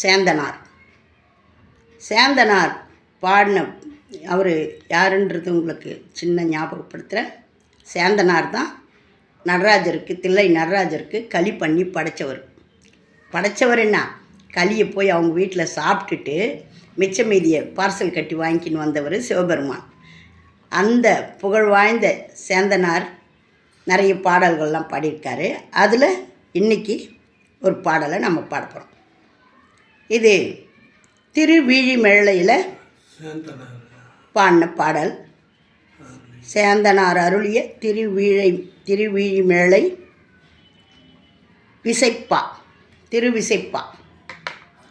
சேந்தனார். சேந்தனார் பாடின அவர் யாருன்றது உங்களுக்கு சின்ன ஞாபகப்படுத்துகிறேன் சேந்தனார் தான் நடராஜருக்கு தில்லை நடராஜருக்கு களி பண்ணி படைச்சவர். படைச்சவர் என்ன? களியை போய் அவங்க வீட்டில் சாப்பிட்டுட்டு மிச்ச மீதியை பார்சல் கட்டி வாங்கிக்கின்னு வந்தவர் சிவபெருமான். அந்த புகழ் வாய்ந்த சேந்தனார் நிறைய பாடல்கள்லாம் பாடியிருக்காரு. அதில் இன்னைக்கு ஒரு பாடலை நம்ம பாட போகிறோம். இது திருவிழிமேளையில் மேளையில் பாடின பாடல். சேந்தனார் அருளிய திருவிழை திருவிழிமேளை விசைப்பா திருவிசைப்பா.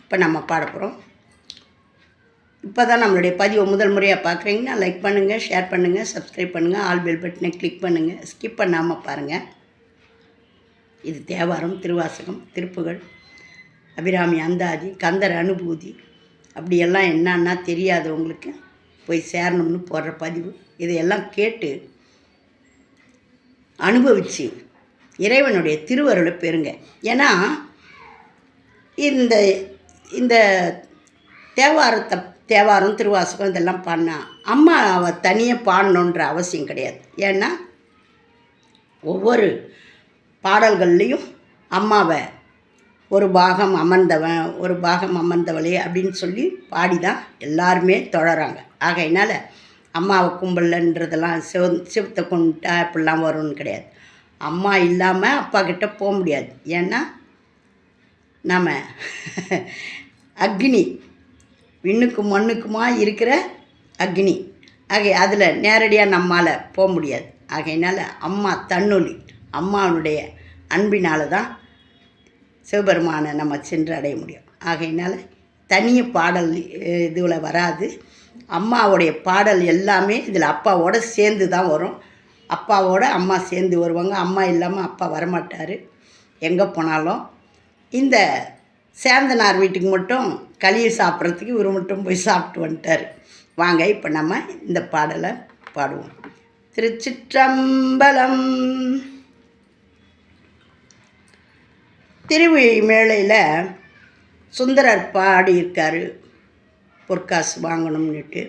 இப்போ நம்ம பாட போகிறோம் இப்போ தான் நம்மளுடைய பதிவை முதல் முறையாக பார்க்குறீங்கன்னா லைக் பண்ணுங்கள் ஷேர் பண்ணுங்கள் சப்ஸ்கிரைப் பண்ணுங்கள் ஆல் பெல் பட்டனை கிளிக் பண்ணுங்கள் ஸ்கிப் பண்ணாமல் பாருங்கள் இது தேவாரம் திருவாசகம் திருப்புகழ் அபிராமி அந்தாதி கந்தர் அனுபூதி. அப்படியெல்லாம் என்னன்னா தெரியாதவங்களுக்கு போய் சேரணும்னு போடுற பதிவு. இதையெல்லாம் கேட்டு அனுபவித்து இறைவனுடைய திருவருளை பெறுங்க. ஏன்னா இந்த இந்த தேவாரத்தை தேவாரம் திருவாசகம் இதெல்லாம் பண்ணால் அம்மாவை தனியாக பாடணுன்ற அவசியம் கிடையாது. ஏன்னா ஒவ்வொரு பாடல்கள்லேயும் அம்மாவை ஒரு பாகம் அமர்ந்தவன் ஒரு பாகம் அமர்ந்தவளே அப்படின்னு சொல்லி பாடி தான் எல்லாருமே தொடராங்க. ஆகையினால அம்மாவை கும்பலன்றதெல்லாம் சிவ சிவத்தை கொண்டுட்டா இப்படிலாம் வரும்னு கிடையாது. அம்மா இல்லாமல் அப்பா கிட்ட போக முடியாது. ஏன்னா நம்ம அக்னி விண்ணுக்கும் மண்ணுக்குமா இருக்கிற அக்னி. ஆகை அதில் நேரடியாக நம்மால் போக முடியாது. ஆகையினால அம்மா தன்னொலி அம்மாவுடைய அன்பினால் தான் சிவபெருமானை நம்ம சென்றடைய முடியும். ஆகையினால் தனிய பாடல் இதுவில் வராது. அம்மாவுடைய பாடல் எல்லாமே இதில் அப்பாவோட சேர்ந்து தான் வரும். அப்பாவோட அம்மா சேர்ந்து வருவாங்க. அம்மா இல்லாமல் அப்பா வரமாட்டார். எங்கே போனாலும். இந்த சேந்தனார் வீட்டுக்கு மட்டும் களியை சாப்பிட்றதுக்கு இவர் மட்டும் போய் சாப்பிட்டு வந்துட்டார். வாங்க இப்போ நம்ம இந்த பாடலை பாடுவோம். திருச்சிற்றம்பலம் திருவிழிமேளையில் சுந்தரர் பாடியிருக்கார். பொற்காசு வாங்கணும்னுட்டு.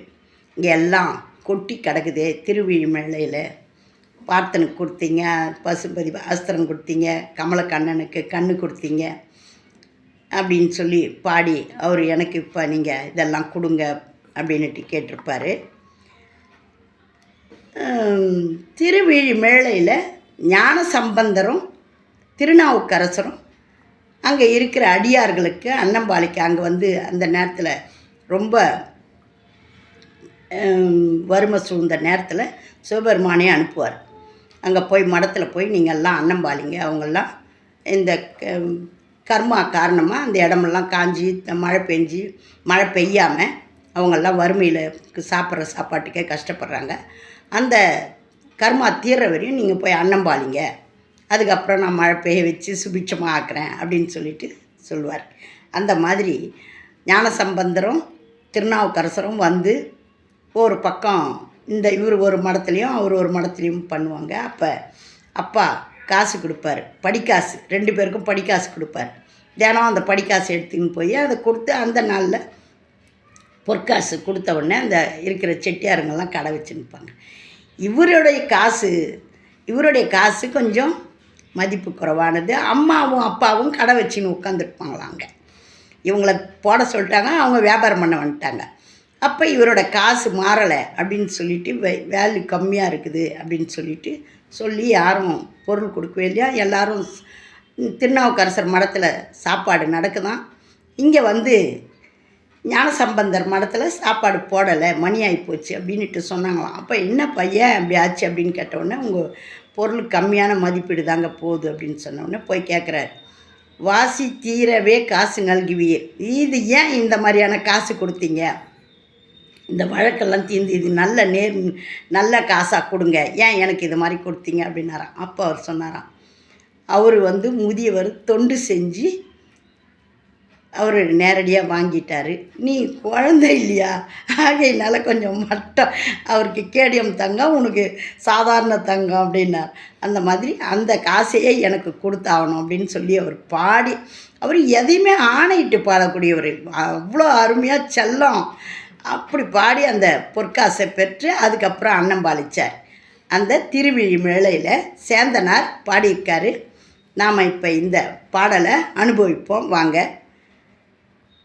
இங்கே எல்லாம் கொட்டி கிடக்குதே திருவிழி மேலையில் பார்த்தனுக்கு கொடுத்தீங்க பசுபதி அஸ்திரம் கொடுத்தீங்க கமலக்கண்ணனுக்கு கண்ணு கொடுத்தீங்க அப்படின்னு சொல்லி பாடி அவர் எனக்கு இப்போ நீங்கள் இதெல்லாம் கொடுங்க அப்படின்ட்டு கேட்டிருப்பாரு. திருவிழி மேலையில் ஞான சம்பந்தரும் திருநாவுக்கரசரும் அங்கே இருக்கிற அடியார்களுக்கு அன்னம்பாளிக்கு அங்கே வந்து அந்த நேரத்தில் ரொம்ப வறுமை சூழ்ந்த நேரத்தில் சிவபெருமானே அனுப்புவார். அங்கே போய் மடத்தில் போய் நீங்கள்லாம் அன்னம்பாளிங்க. அவங்கெல்லாம் இந்த க- கர்மா காரணமாக அந்த இடமெல்லாம் காஞ்சி மழை பெஞ்சி மழை பெய்யாமல் அவங்கெல்லாம் வறுமையில் சாப்பிட்ற சாப்பாட்டுக்கே கஷ்டப்படுறாங்க. அந்த கர்மா தீர்ற வரையும் நீங்கள் போய் அன்னம்பாளிங்க. அதுக்கப்புறம் நான் மழை பெய்ய வச்சு சுபிட்சமாக ஆக்குறேன் அப்படின்னு சொல்லிட்டு சொல்லுவார். அந்த மாதிரி ஞானசம்பந்தரும் திருநாவுக்கரசரும் வந்து ஒரு பக்கம் இந்த இவர் ஒரு மடத்துலேயும் அவர் ஒரு மடத்துலேயும் பண்ணுவாங்க. அப்போ அப்பா காசு கொடுப்பாரு. படிக்காசு ரெண்டு பேருக்கும் படிக்காசு கொடுப்பாரு. தினம் அந்த படிக்காசு எடுத்துன்னு போய் அதை கொடுத்து அந்த நாளில் பொற்காசு கொடுத்த உடனே அந்த இருக்கிற செட்டியாருங்கெல்லாம் கடை வச்சுருப்பாங்க இவருடைய காசு இவருடைய காசு கொஞ்சம் மதிப்பு குறைவானது. அம்மாவும் அப்பாவும் கடை வச்சுன்னு உட்காந்துருப்பாங்களாங்க இவங்களை போட சொல்லிட்டாங்க அவங்க வியாபாரம் பண்ண வந்துட்டாங்க. அப்போ இவரோட காசு மாறலை அப்படின்னு சொல்லிட்டு வே வேல்யூ கம்மியாக இருக்குது அப்படின்னு சொல்லிட்டு சொல்லி யாரும் பொருள் கொடுக்கவே இல்லையா? எல்லாரும் திருநாவுக்கரசர் மடத்தில் சாப்பாடு நடக்குதான். இங்கே வந்து ஞானசம்பந்தர் மடத்தில் சாப்பாடு போடலை மணி ஆகி போச்சு அப்படின்னுட்டு சொன்னாங்களாம். அப்போ என்ன பையன் அப்படி ஆச்சு அப்படின்னு கேட்டவுடனே உங்கள் பொருள் கம்மியான மதிப்பீடு தாங்க போகுது அப்படின்னு சொன்ன போய் கேட்குறாரு வாசி தீரவே காசு நல்குவீர் இது ஏன் இந்த மாதிரியான காசு கொடுத்தீங்க? இந்த வழக்கெல்லாம் தீர்ந்து இது நல்ல நேர் நல்ல காசாக கொடுங்க. ஏன் எனக்கு இது மாதிரி கொடுத்தீங்க அப்படின்னாராம். அப்போ அவர் சொன்னாராம். அவர் வந்து முதியவர் தொண்டு செஞ்சு அவர் நேரடியாக வாங்கிட்டார். நீ குழந்தை இல்லையா? ஆகையினால கொஞ்சம் மட்டம். அவருக்கு கேடியம் தங்கம் உனக்கு சாதாரண தங்கம் அப்படின்னார். அந்த மாதிரி அந்த காசையே எனக்கு கொடுத்தாகணும் அப்படின்னு சொல்லி அவர் பாடி அவர் எதையுமே ஆணையிட்டு பாடக்கூடியவர். அவ்வளோ அருமையாக செல்லம். அப்படி பாடி அந்த பொற்காசை பெற்று அதுக்கப்புறம் அன்னம் பாலித்தார் அந்த திருவிழி மேளையில் சேந்தனார் பாடியிருக்காரு. நாம் இப்போ இந்த பாடலை அனுபவிப்போம். வாங்க.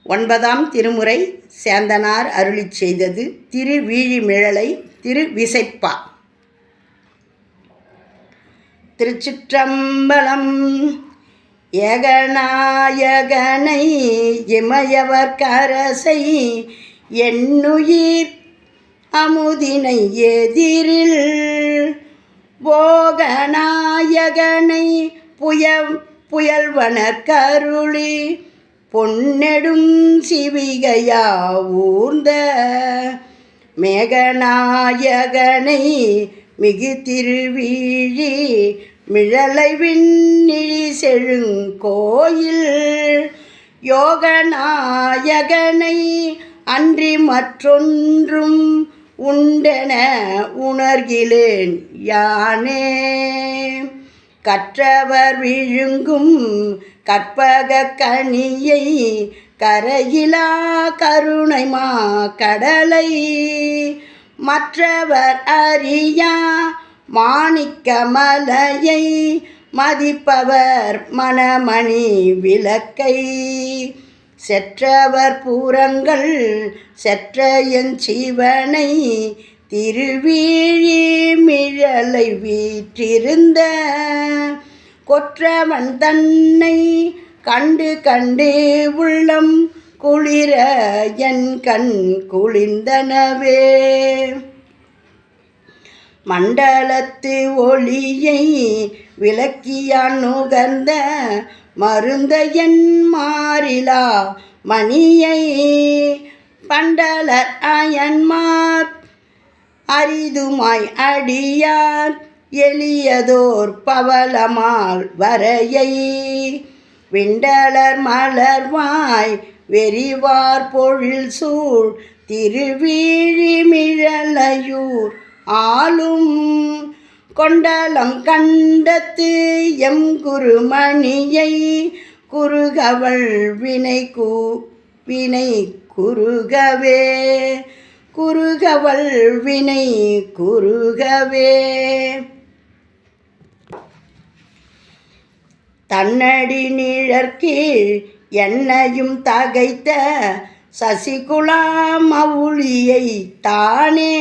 ஒன்பதாம் திருமுறை சேந்தனார் அருளிச் செய்தது திருவிழிமிழலை திரு விசைப்பா திருச்சிற்றம்பலம் ஏகநாயகனை இமயவர் கரசை என்னுயிர் அமுதினை எதிரில் போகநாயகனை புய புயல்வனர் கருளி பொன்னெடும் சிவிகையா ஊர்ந்த மேகநாயகனை மிகு திருவீழி மிழலை விண்ணிழி செழுங்கோயில் யோகநாயகனை அன்றி மற்றொன்றும் உண்டென உணர்கிலேன் யானே. கற்றவர் விழுங்கும் கற்பக கனியை கரையிலா கருணைமா கடலை. மற்றவர் அறியா மாணிக்க மலையை மதிப்பவர் மணமணி விளக்கை. செற்றவர் பூரங்கள் செற்ற என் சிவனை திருவீழி மிழலை வீற்றிருந்த கொற்றவன் தன்னை கண்டு கண்டு உள்ளம் குளிர என் கண் குளிர்ந்தனவே. மண்டலத்து ஒளியை விளக்கியான் நுகர்ந்த மருந்த என் மாறிலா மணியை பண்டலர் அயன்மார் அரிதுமாய் அடியார் எளியதோர் பவளமால் வரையை. விண்டலர் மலர்வாய் வெறிவார் பொழில் சூழ் திருவீழிமிழலையூர் ஆளும். கொண்டலம் கண்டத்து எம் குருமணியை குறுகவள் வினை கூ வினை குறுகவே குறுகவள் வினை குறுகவே. தன்னடி நிழற்கீழ் என்னையும் தகைத்த சசிகுலா மவுளியை தானே.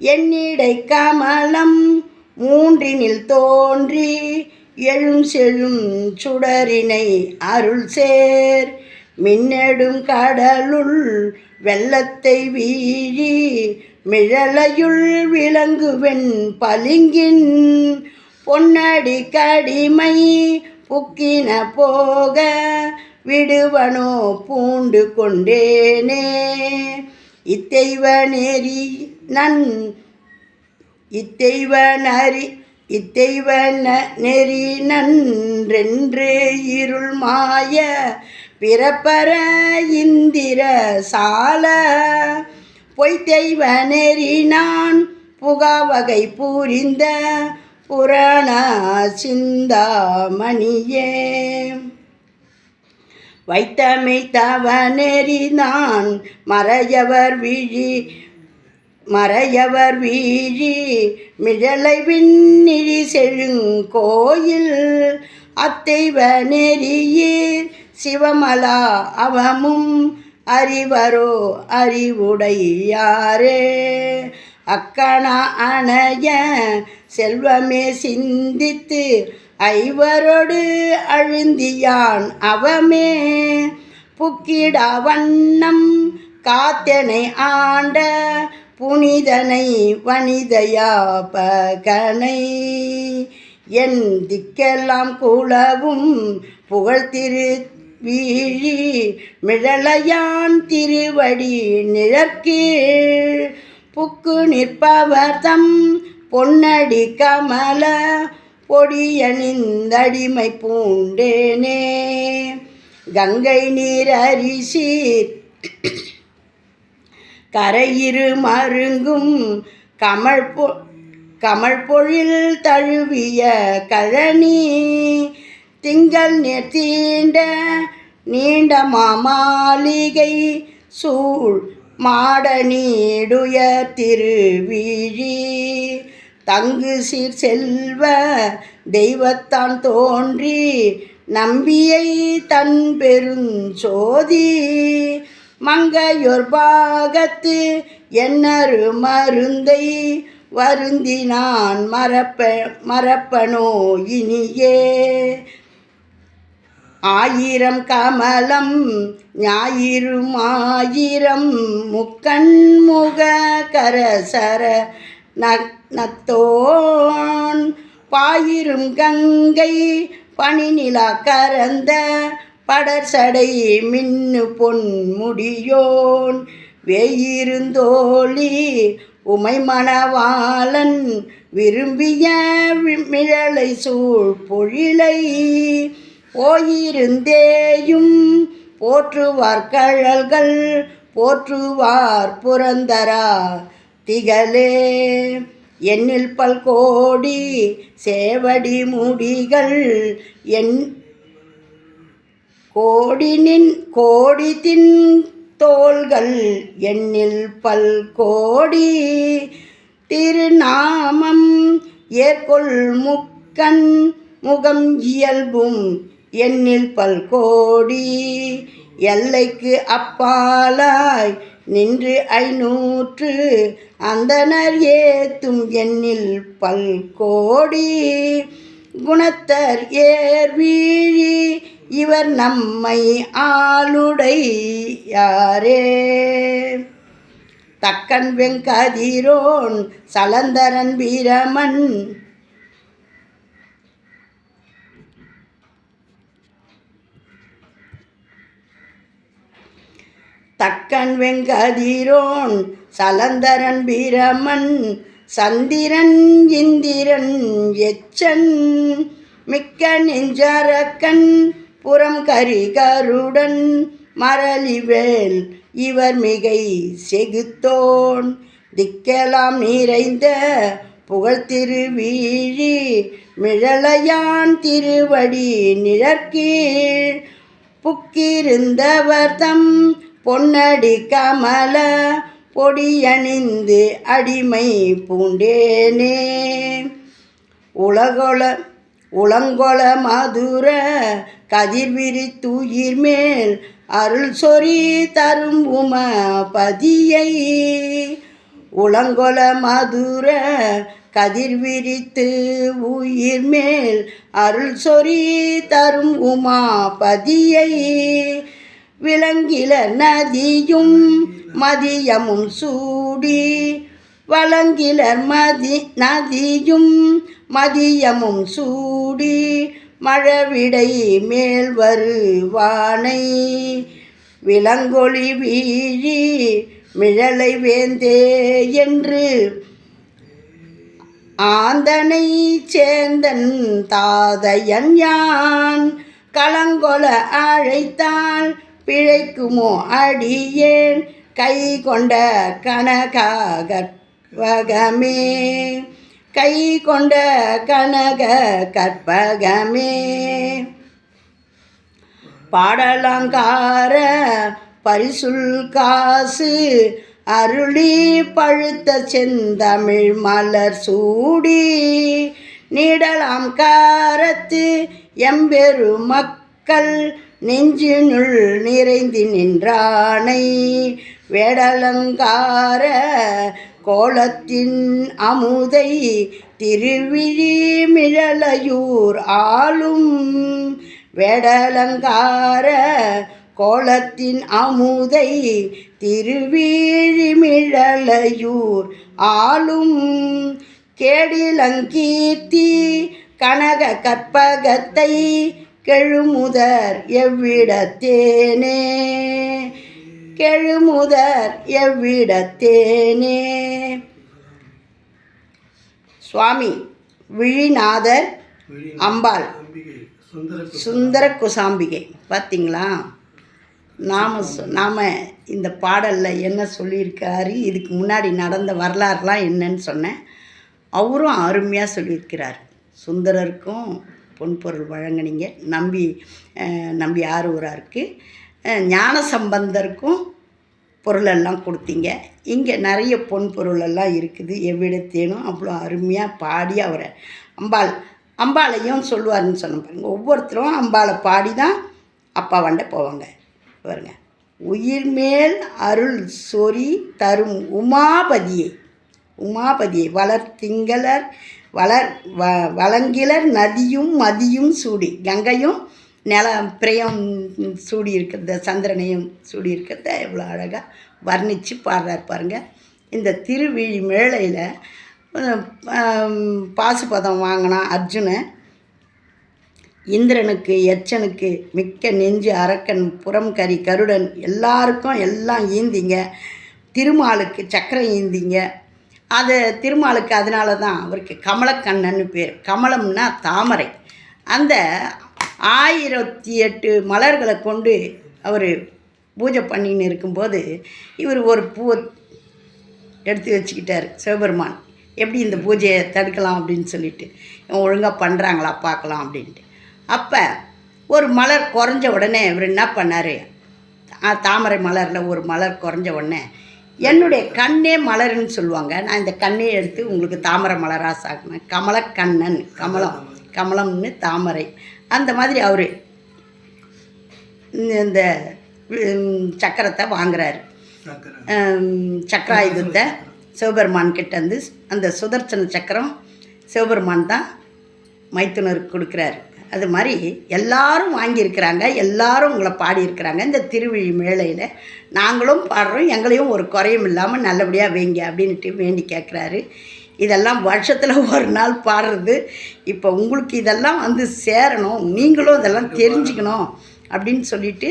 என்னிடை கமலம் மூன்றினில் தோன்றி எழும் செழும் சுடரினை அருள் சேர் மின்னெடும் கடலுள் வெள்ளத்தை வீழி மிழலையுள் விளங்குவென் பளிங்கின் பொன்னடி கடிமை புக்கின போக விடுவனோ பூண்டு கொண்டேனே. இத்தெய்வ நெறி நன் இத்தெய்வ நரி இத்தெய்வ நெறி நன்றென்று இருள் மாய பிறப்பர இந்திர சால. பொய்த்தெய்வ நெறி நான் புகாவகை பூரிந்த புராண சிந்தாமணியே. வைத்தமை தவ நெறி நான் மறையவர் விழி மறையவர் வீழி மிழலை விண்ணிழி செழுங்கோயில். அத்தைவ நெறியீர் சிவமலா அவமும் அறிவரோ அறிவுடையாரே. அக்கணா அணைய செல்வமே சிந்தித்து ஐவரோடு அழுந்தியான் அவமே. புக்கிடா வண்ணம் காத்தனை ஆண்ட புனிதனை வனிதையா பகனை. என் திக்கெல்லாம் குளவும் புகழ் திரு வீழி மிழலையான் திருவடி நிழற்கீழ். புக்கு நிற்பவர் தம் பொன்னடி கமல பொடியணிந்தடிமை பூண்டேனே. கங்கை நீர் அரிசி கரையிரு மருங்கும் கமல் பொ கமல் பொழில் தழுவிய கழனி திங்கள் நெத்தீண்ட நீண்ட மாமாளிகை சூழ் மாட நீடுய திருவிழி. தங்கு சீர் செல்வ தெய்வத்தான் தோன்றி நம்பியை தன் பெருஞ்சோதி மங்கையொர் பாகத்து என்னரு மருந்தை வருந்தினான் மறப்ப மறப்பனோ இனியே. ஆயிரம் கமலம் ஞாயிறும் ஆயிரம் முக்கண்முக கரசர நத்தோன் பாயிரும் கங்கை பனிநிலா கரந்த படர்சடை மின்னு பொன் முடியோன் வேயிருந்தோழி உமை மணவாளன் விரும்பிய மிழலை சூழ் பொழிலை போயிருந்தேயும் போற்றுவார் கழல்கள் போற்றுவார் புரந்தரா திகழே. எண்ணில் பல்கோடி சேவடி முடிகள் என் கோடினின் கோடித்தின் தோள்கள் எண்ணில் பல்கோடி திருநாமம் ஏற்கொள் முக்கண் முகம் இயல்பும் எண்ணில் பல்கோடி எல்லைக்கு அப்பாலாய் நின்று ஐநூற்று அந்தனர் ஏத்தும் எண்ணில் பல்கோடி குணத்தர் ஏர் வீழி இவர் நம்மை ஆளுடை யாரே? தக்கன் வெங்கதிரோன் சலந்தரன் வீரமன் தக்கன் வெங்கதிரோன் சலந்தரன் வீரமன் சந்திரன் இந்திரன் எச்சன் மிக்க நெஞ்சரக்கன் புறம் கரி கருடன் மரளிவேல் இவர் மிகை செகுத்தோன். திக்கெலாம் நிறைந்த புகழ் திருவீழி மிழலையான் திருவடி நிழற்கீழ் புக்கிருந்தவர் தம் பொன்னடி கமல பொடியணிந்து அடிமை பூண்டேனே. உலகொல உளங்கொல மதுர கதிர்விரி தூயிர் மேல் அருள் சொறி தரும் உமபதியை உளங்கொல மதுர கதிர் விரித்து உயிர் மேல் அருள் சொறி தரும் உமா பதியை. விளங்கில நதியும் மதியமும் சூடி வழங்கிலர் மதி நதியும் மதியமும் சூடி மழவிடை மேல் வருவானை விலங்கொளி வீழி மிழலை வேந்தே என்று. ஆந்தனை சேந்தன் தாதையன் யான் கலங்கொல அழைத்தால் பிழைக்குமோ? அடியேன் கை கொண்ட கனகாகற்பகமே கை கொண்ட கனக கற்பகமே. பாடலங்கார பரிசுல் காசு அருளி பழுத்த செந்தமிழ் மலர் சூடி. நீடலாம் காரத்து எம்பெரு மக்கள் நெஞ்சினுள் நிறைந்து நின்றானை வேடலங்கார கோலத்தின் அமுதை திருவிழி மிழலையூர் ஆளும் வேடலங்கார கோலத்தின் அமுதை திருவீழிமிழலையூர் ஆளும் கேடிலங்கீர்த்தி கனக கற்பகத்தை கெழுமுதர் எவ்விடத்தேனே? கெழுமுதர் எவ்விடத்தேனே? சுவாமி விழிநாதர் அம்பாள் சுந்தர சுந்தர குசாம்பிகை பார்த்தீங்களா நாம் நாம் இந்த பாடலில் என்ன சொல்லியிருக்காரு இதுக்கு முன்னாடி நடந்த வரலாறுலாம் என்னன்னு சொன்னேன். அவரும் அருமையாக சொல்லியிருக்கிறார். சுந்தரருக்கும் பொன்பொருள் வழங்கினீங்க. நம்பி நம்பி ஆரூராருக்கு இருக்குது ஞான சம்பந்தருக்கும் பொருளெல்லாம் கொடுத்தீங்க. இங்கே நிறைய பொன் பொருளெல்லாம் இருக்குது எவ்விடத்தேனும் அவ்வளோ அருமையாக பாடி அவரை அம்பாள் அம்பாளையும் சொல்லுவாருன்னு சொன்ன பாருங்கள் ஒவ்வொருத்தரும் அம்பாளை பாடி தான் அப்பா வண்டை போவாங்க. பாருங்க. உயிர்மேல் அருள் சொறி தரும் உமாபதியை. உமாபதியை. வளர் திங்களர் வளர் வ வளங்கிலர் நதியும் மதியும் சூடி. கங்கையும் நில பிரயம் சூடி இருக்கிறத சந்திரனையும் சூடி இருக்கிறத எவ்வளோ அழகாக வர்ணித்து பாடுறாரு பாருங்கள் இந்த திருவிழி மேளையில் பாசுபதம் வாங்கினான் அர்ஜுனன் இந்திரனுக்கு எச்சனுக்கு மிக்க நெஞ்சு அரக்கன் புறம் கரி கருடன் எல்லாருக்கும் எல்லாம் ஈந்திங்க. திருமாலுக்கு சக்கரம் ஈந்திங்க. அது திருமாலுக்கு அதனால தான் அவருக்கு கமலக்கண்ணன்னு பேர். கமலம்னா தாமரை. அந்த ஆயிரத்தி எட்டு மலர்களை கொண்டு அவர் பூஜை பண்ணின்னு இருக்கும்போது இவர் ஒரு பூவை எடுத்து வச்சுக்கிட்டார் சிவபெருமான். எப்படி இந்த பூஜையை தடுக்கலாம் அப்படின்னு சொல்லிட்டு இவன் ஒழுங்காக பண்ணுறாங்களா பார்க்கலாம் அப்படின்ட்டு. அப்போ ஒரு மலர் குறைஞ்ச உடனே இவர் என்ன பண்ணார்? தாமரை மலரில் ஒரு மலர் குறைஞ்ச உடனே என்னுடைய கண்ணே மலருன்னு சொல்லுவாங்க. நான் இந்த கண்ணே எடுத்து உங்களுக்கு தாமரை மலராக சாக்கினேன் கமலக்கண்ணன் கமலம் கமலம்னு தாமரை. அந்த மாதிரி அவர் இந்த சக்கரத்தை வாங்குறாரு. சக்கராயுதத்தை சிவபெருமான் கிட்ட இருந்து அந்த சுதர்சன சக்கரம் சிவபெருமான் தான் மைத்துனருக்கு கொடுக்குறாரு. அது மாதிரி எல்லாரும் வாங்கியிருக்கிறாங்க எல்லாரும் உங்களை பாடியிருக்கிறாங்க. இந்த திருவிழி மேளையில் நாங்களும் பாடுறோம் எங்களையும் ஒரு குறையும் இல்லாமல் நல்லபடியாக வைங்க அப்படின்ட்டு வேண்டி கேட்குறாரு. இதெல்லாம் வருஷத்தில் ஒரு நாள் பாடுறது. இப்போ உங்களுக்கு இதெல்லாம் வந்து சேரணும் நீங்களும் இதெல்லாம் தெரிஞ்சுக்கணும் அப்படின்னு சொல்லிட்டு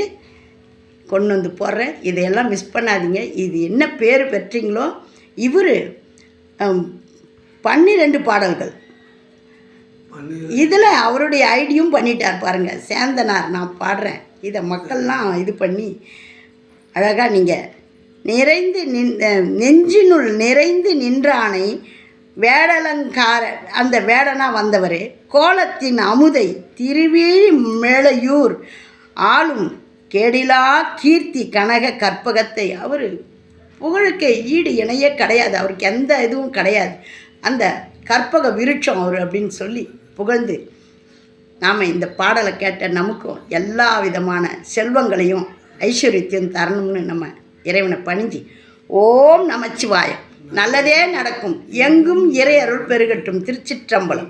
கொண்டு வந்து போடுறேன். இதையெல்லாம் மிஸ் பண்ணாதீங்க. இது என்ன பேர் பெற்றீங்களோ இவர் பன்னிரெண்டு பாடல்கள். இதில் அவருடைய ஐடியும் பண்ணிட்டார் பாருங்கள் சேந்தனார் நான் பாடுறேன். இதை மக்கள்லாம் இது பண்ணி அழகாக நீங்கள் நிறைந்து நின் நெஞ்சினுள் நிறைந்து நின்றானை வேடலங்கார அந்த வேடனா வந்தவர் கோலத்தின் அமுதை திருவேழி மேளையூர் ஆளும் கேடிலா கீர்த்தி கனக கற்பகத்தை அவர் புகழுக்கு ஈடு இணையே கிடையாது. அவருக்கு எந்த இதுவும் கிடையாது. அந்த கற்பக விருட்சம் அவர் அப்படின்னு சொல்லி புகழ்ந்து நாம் இந்த பாடலை கேட்ட நமக்கும் எல்லா விதமான செல்வங்களையும் ஐஸ்வர்யத்தையும் தரணும்னு நம்ம இறைவனை பணிஞ்சு ஓம் நமச்சிவாயம். நல்லதே நடக்கும். எங்கும் இறை அருள் பெருகட்டும். திருச்சிற்றம்பலம்.